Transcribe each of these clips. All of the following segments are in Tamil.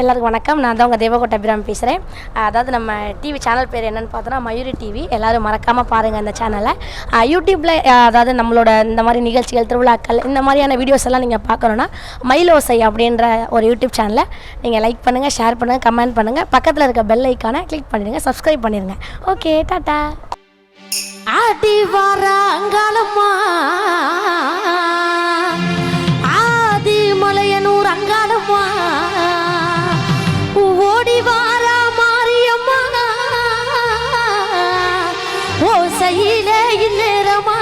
எல்லாருக்கும் வணக்கம். நான் தான் உங்கள் தேவகோட்ட அபிராமி பேசுகிறேன் அதாவது நம்ம டிவி சேனல் பேர் என்னென்னு பார்த்தோன்னா மயூரி டிவி எல்லோரும் மறக்காமல் பாருங்கள் அந்த சேனலை யூடியூப்பில் அதாவது நம்மளோட இந்த மாதிரி நிகழ்ச்சிகள் திருவிழாக்கள் இந்த மாதிரியான வீடியோஸ் எல்லாம் நீங்கள் பார்க்கணுன்னா மயிலோசை அப்படின்ற ஒரு யூடியூப் சேனலை நீங்கள் லைக் பண்ணுங்கள் ஷேர் பண்ணுங்கள் கமெண்ட் பண்ணுங்கள் பக்கத்தில் இருக்க பெல் ஐக்கானை கிளிக் பண்ணிடுங்க சப்ஸ்கிரைப் பண்ணிடுங்க. ஓகே டாட்டா ஆடி வாராங்காலம்மா. ஆதி மலையனூர் அங்காலம்மா ஓடி வாரா மாரியம்மா. ஓசையிலே இந்நேரமா.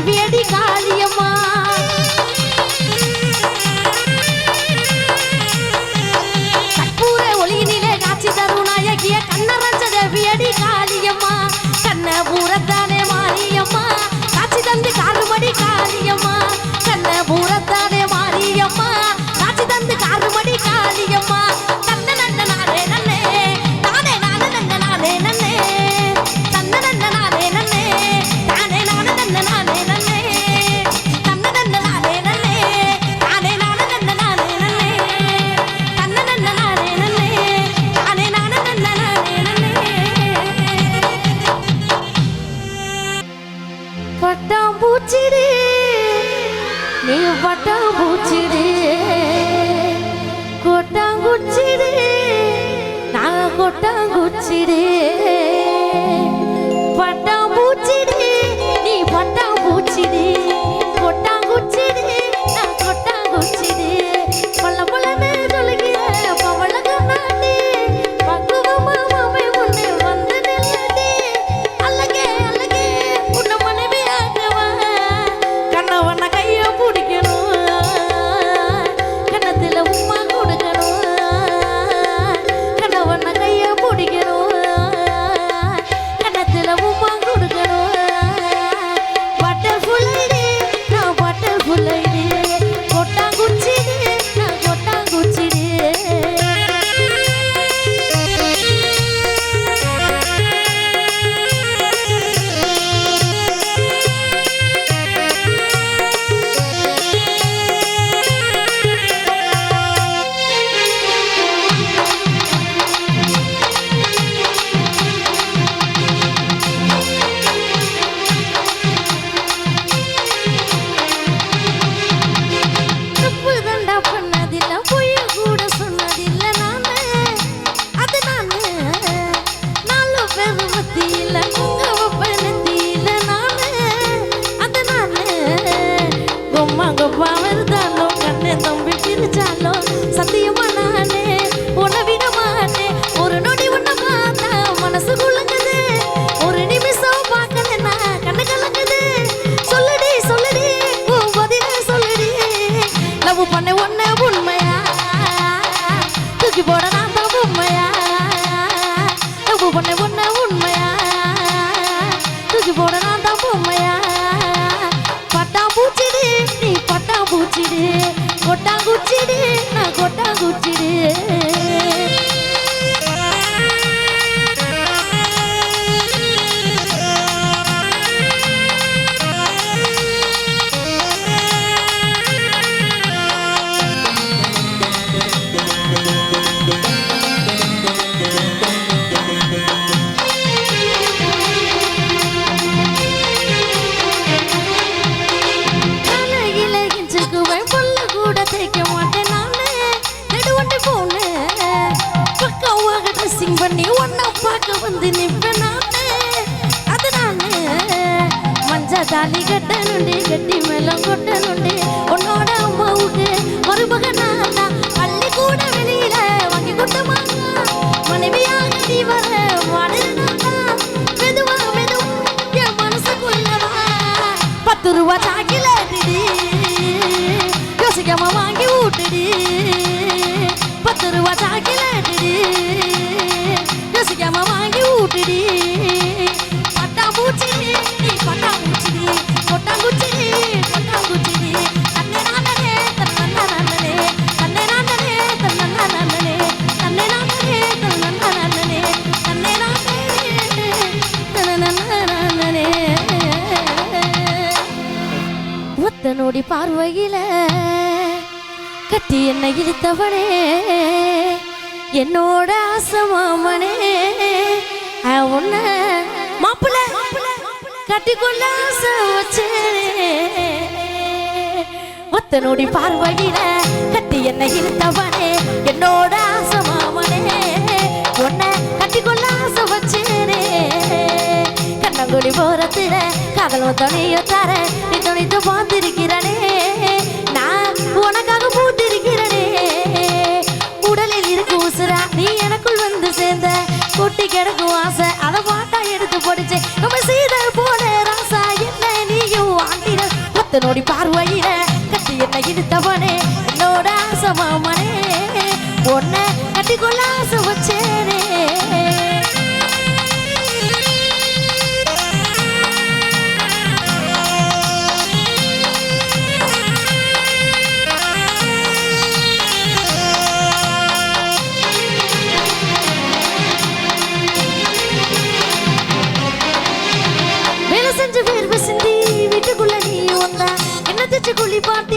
வெடி காளியம்மா. ரசிகமா வாங்கி ஊட்டுடி பத்து ரூபா தாக்கி லாட்டுடி ரசிகமா வாங்கி ஊட்டுடி என்னை இழுத்தவனே. என்னோட ஆசமாமனே உன்ன மாப்பிள்ள கட்டிக்கொள்ள ஆசை வச்சேனே ஒத்த நொடி பார்வையில கட்டி என்னை இழுத்தவனே. என்னோட ஆசமாமனே உன்ன கட்டிக்கொள்ள ஆசை வச்சேனே. கண்ணங்குடி போறத்துல காதல் ஒத்தனையோ గులాసు వచ్చేదే. వెలసంజ వేర్వసింది విటుగులని ఉందా ఎన్న తెచ్చుకులి పాటి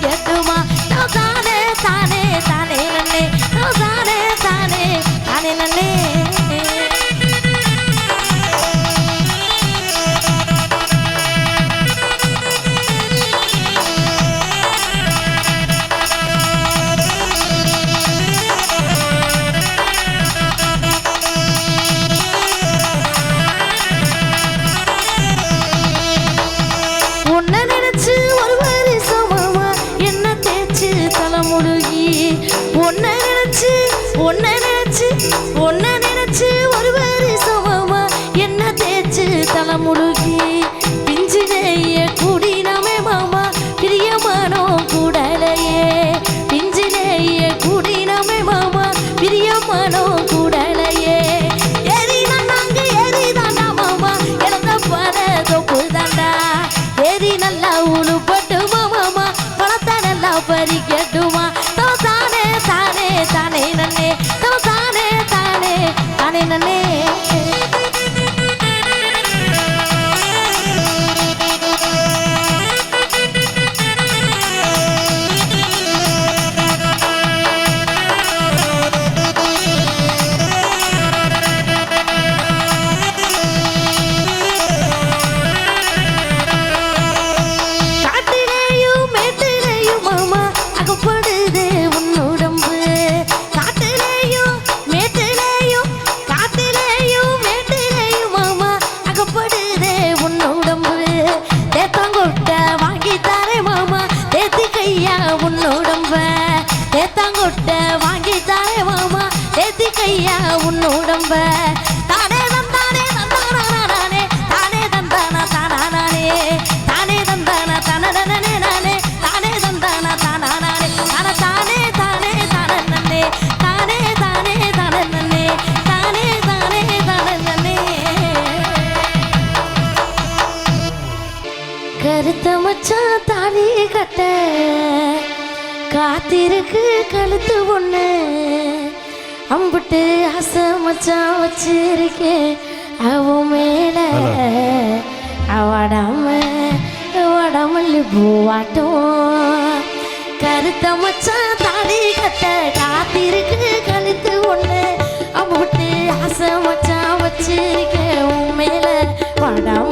কে তোমা? তানে তানে তানে பிரியமானோ கூடலையே. எரிதான் நாங்க எரிதான் மாமா எனந்த பல தொப்பு தாண்டா எரி நல்லா உணு பட்டுமா மாமா பழத்தை நல்லா பறிக்கட்டுமா. தவ தானே தானே தானே நன்னே. தானே தானே தானே நன்னே. ரொம்ப தானே தந்தானே தந்தானே தானே தந்தானா தானானே தானே தந்தானா தானே நானே. தானே தந்தானா தானானே தான தானே தானே தானே தானே தானே தானே தானே தானே தானே கருத்த மச்சான் தாலி கட்ட. காத்திருக்கு கழுத்து ஒன்று அம்புட்டு ஆசை மச்சான் வச்சிருக்கேன் அவ மேல அவடாம வடமல்லி பூவாட்டம். கருத்த மச்சான் தாலி கட்ட காத்திருக்கு. கழுத்து ஒண்ணு அம்புட்டு ஆசை மச்சான் வச்சிருக்கேன் உன் மேல வடாம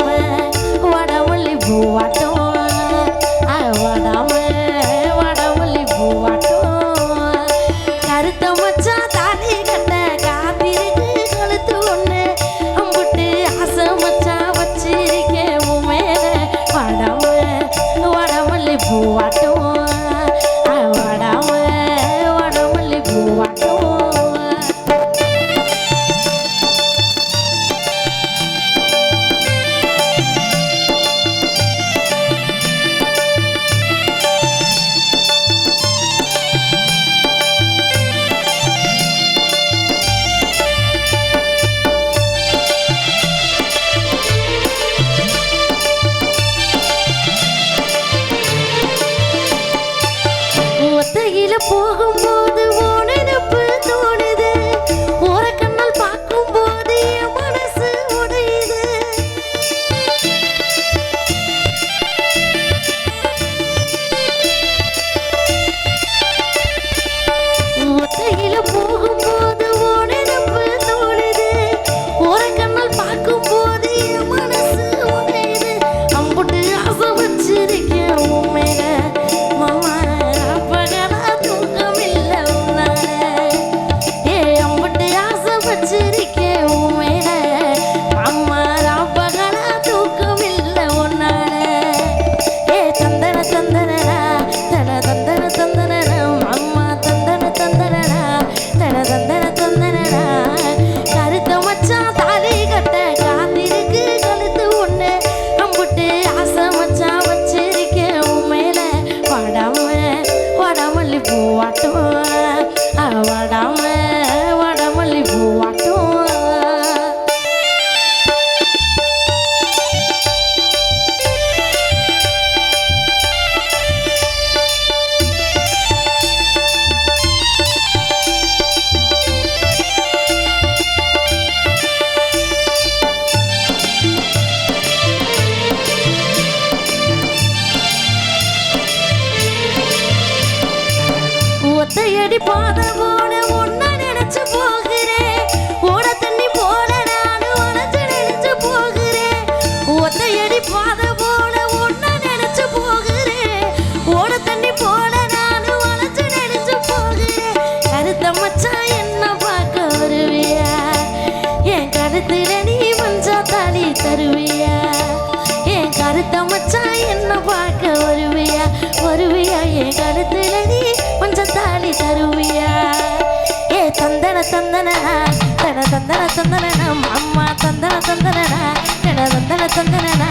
தந்தன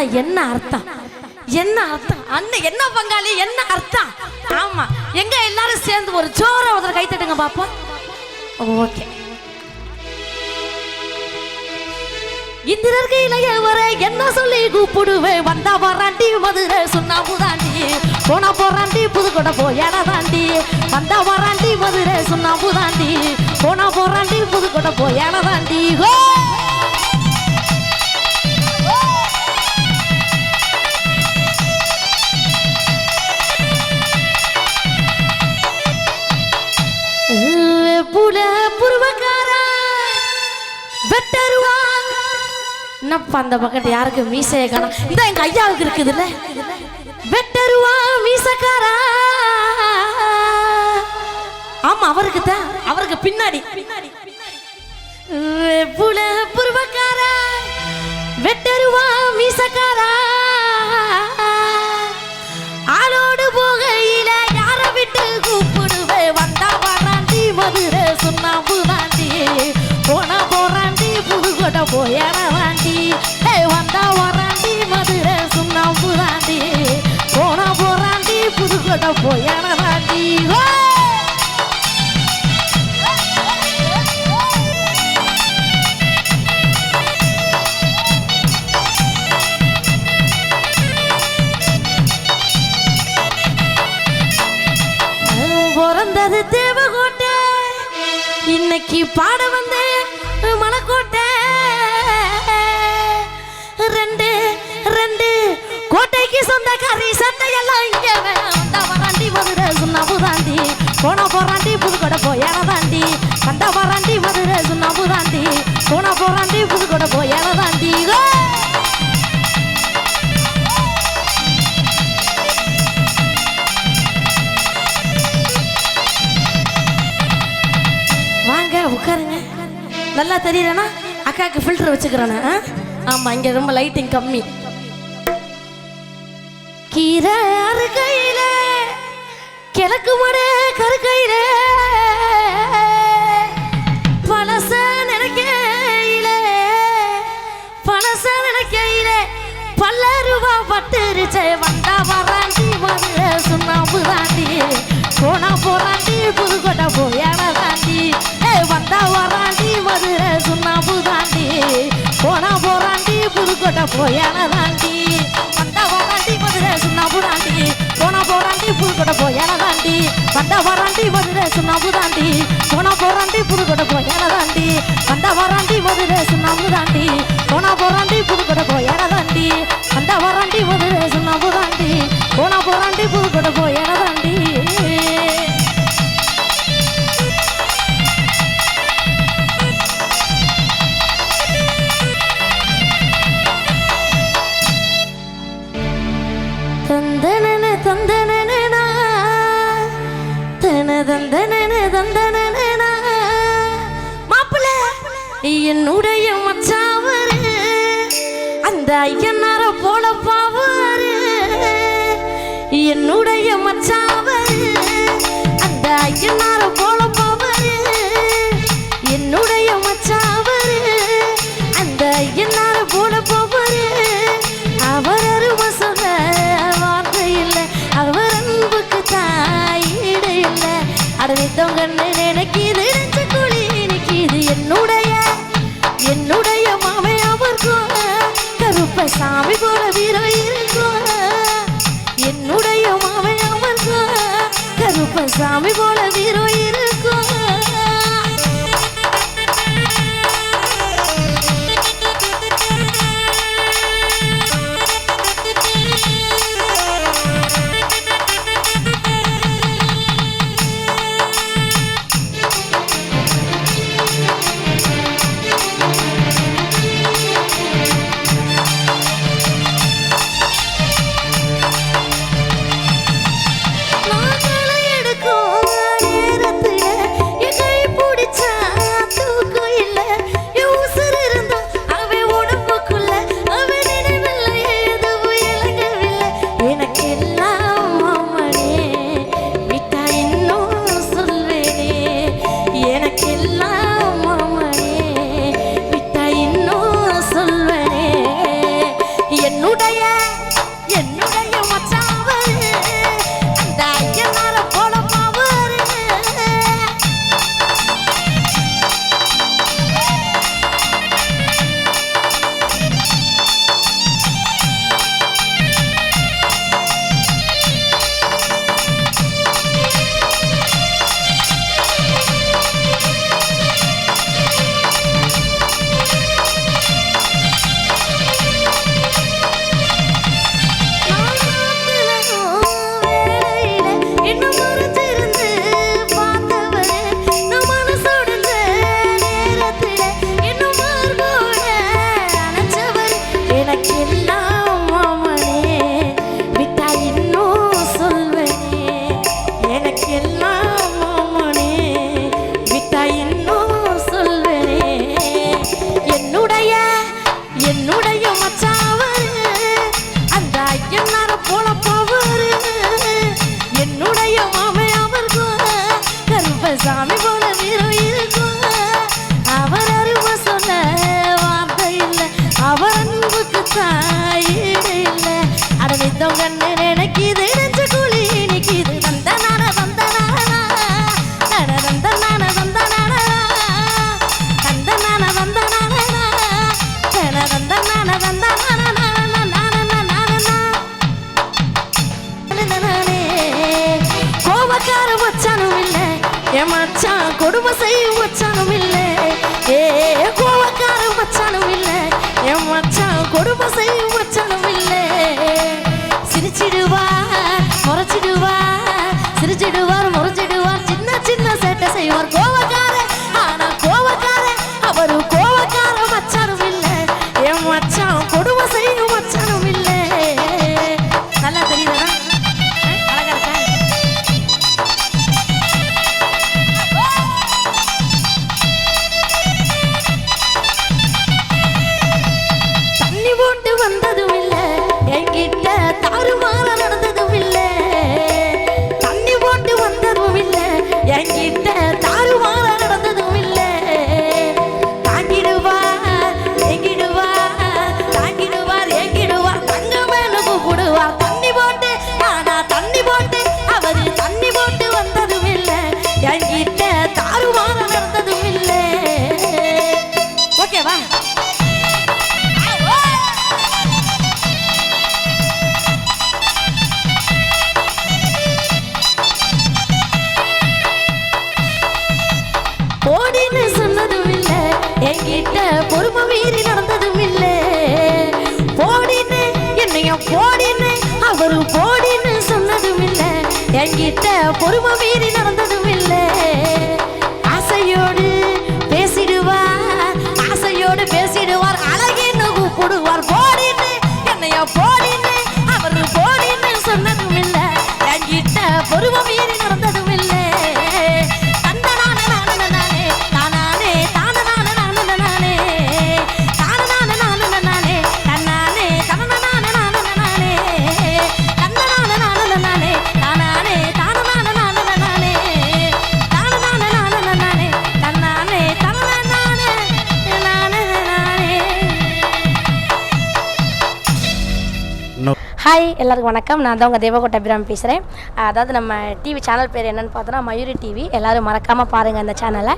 உட்கார்ந்துருந்தா என்ன அர்த்தம்? என்ன அர்த்தம்? அண்ணன் என்ன பங்காளி? என்ன அர்த்தம்? ஆமா எங்க எல்லாரும் சேர்ந்து ஒரு ஜோர ஒருத்தர் கை தட்டுங்க பாப்போம். ஓகே. இந்திரர்க்கு இளைய வர என்ன சொல்லி கூப்பிடுவேன் வந்தா போறாண்டி மதுரை சுண்ணாம்பு தாண்டி போனா போறாண்டி புதுக்கோட்டை போயாட தாண்டி. வந்தா வராண்டி மதுரை சுண்ணாம்பு தாண்டி போனா போறாண்டி புதுக்கோட்டை போயாட தாண்டி. ஹோ! புல புருவக்காரா? வெட்டருவா? என்னப்பா அந்த பக்கத்து யாருக்கு மீசையை காணும்? இந்த எங்க ஐயாவுக்கு இருக்குதுல்ல? வெட்டருவா மீசக்காரா? ஆமா அவருக்கு தான். அவருக்கு பின்னாடி. புல புருவக்காரா? வெட்டருவா மீசக்காரா? சுண்ணாம்பு தாண்டி போனா போறாண்டி புதுக்கோட்டை போயாட தாண்டி ஏய் வந்தா வராண்டி மதுரை சுண்ணாம்பு தாண்டி போனா போறாண்டி புதுக்கோட்டை போயாட தாண்டி ஹோ! இன்னைக்கு பாட வந்து மலக்கோட்டை ரெண்டு ரெண்டு. கோட்டைக்கு சொந்தக்காரி சட்டையெல்லாம் இங்க வேணாம். வந்தா வராண்டி மதுரை சுண்ணாம்பு தாண்டி போனா போறாண்டி புதுக்கோட்டை போயாட தாண்டி வந்தா வராண்டி மதுரை சுண்ணாம்பு தாண்டி போனா போறாண்டி புதுக்கோட்டை போயாட தாண்டி நல்லா தெரியலனா அக்காவுக்கு ஃபில்டர் வச்சுக்கிறேன் ஆமா இங்க ரொம்ப லைட்டிங் கம்மி. கீரை அருகையில கிழக்கு மடு கருக்கையில பழச நினைக்கையில பழச நினைக்கையில பல்ல ரூபா பட்டுருச்சே வந்தா வராண்டி மதுரை சுண்ணாம்பு தாண்டி. போனா போராண்டி புதுக்கோட்டை போயாடா தாண்டி ஏ வந்தா வரா புதுக்கோட்டை போயாட தாண்டி வந்தா வராண்டி மதுரை சுண்ணாம்பு தாண்டி போனா போறாண்டி புதுக்கோட்டை போயாட தாண்டி வந்தா வராண்டி மதுரை சுண்ணாம்பு தாண்டி போனா போறாண்டி புதுக்கோட்டை போயாட தாண்டி வந்தா வராண்டி மதுரை சுண்ணாம்பு தாண்டி போனா போறாண்டி புதுக்கோட்டை போயாட தாண்டி வந்தா வராண்டி மதுரை சுண்ணாம்பு தாண்டி போனா போறாண்டி புதுக்கோட்டை போயாட மாப்பிள்ள என்னுடைய மச்சாவரு. அந்த ஐயனார போல பாவாரு. என்னுடைய மச்சாவரு. அந்த ஐயனார போல சாமி போல வீரம் இருக்கும் என்னுடைய மாமை கருப்ப சாமி போல வீரம் இருக்கும் ওর গো எல்லாருக்கும் வணக்கம். நான் தான் உங்கள் தேவகோட்டை அபிராமி பேசுகிறேன் அதாவது நம்ம டிவி சேனல் பேர் என்னென்னு பார்த்தோன்னா மயூரி டிவி எல்லோரும் மறக்காமல் பாருங்கள் அந்த சேனலை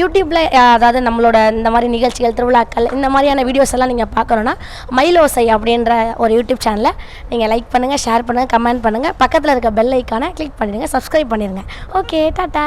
யூடியூப்பில் அதாவது நம்மளோட இந்த மாதிரி நிகழ்ச்சிகள் திருவிழாக்கள் இந்த மாதிரியான வீடியோஸ் எல்லாம் நீங்கள் பார்க்கணுன்னா மயிலோசை அப்படின்ற ஒரு யூடியூப் சேனலை நீங்கள் லைக் பண்ணுங்கள் ஷேர் பண்ணுங்கள் கமெண்ட் பண்ணுங்கள் பக்கத்தில் இருக்க பெல் ஐக்கானை கிளிக் பண்ணிடுங்க சப்ஸ்கிரைப் பண்ணிடுங்க. Okay tata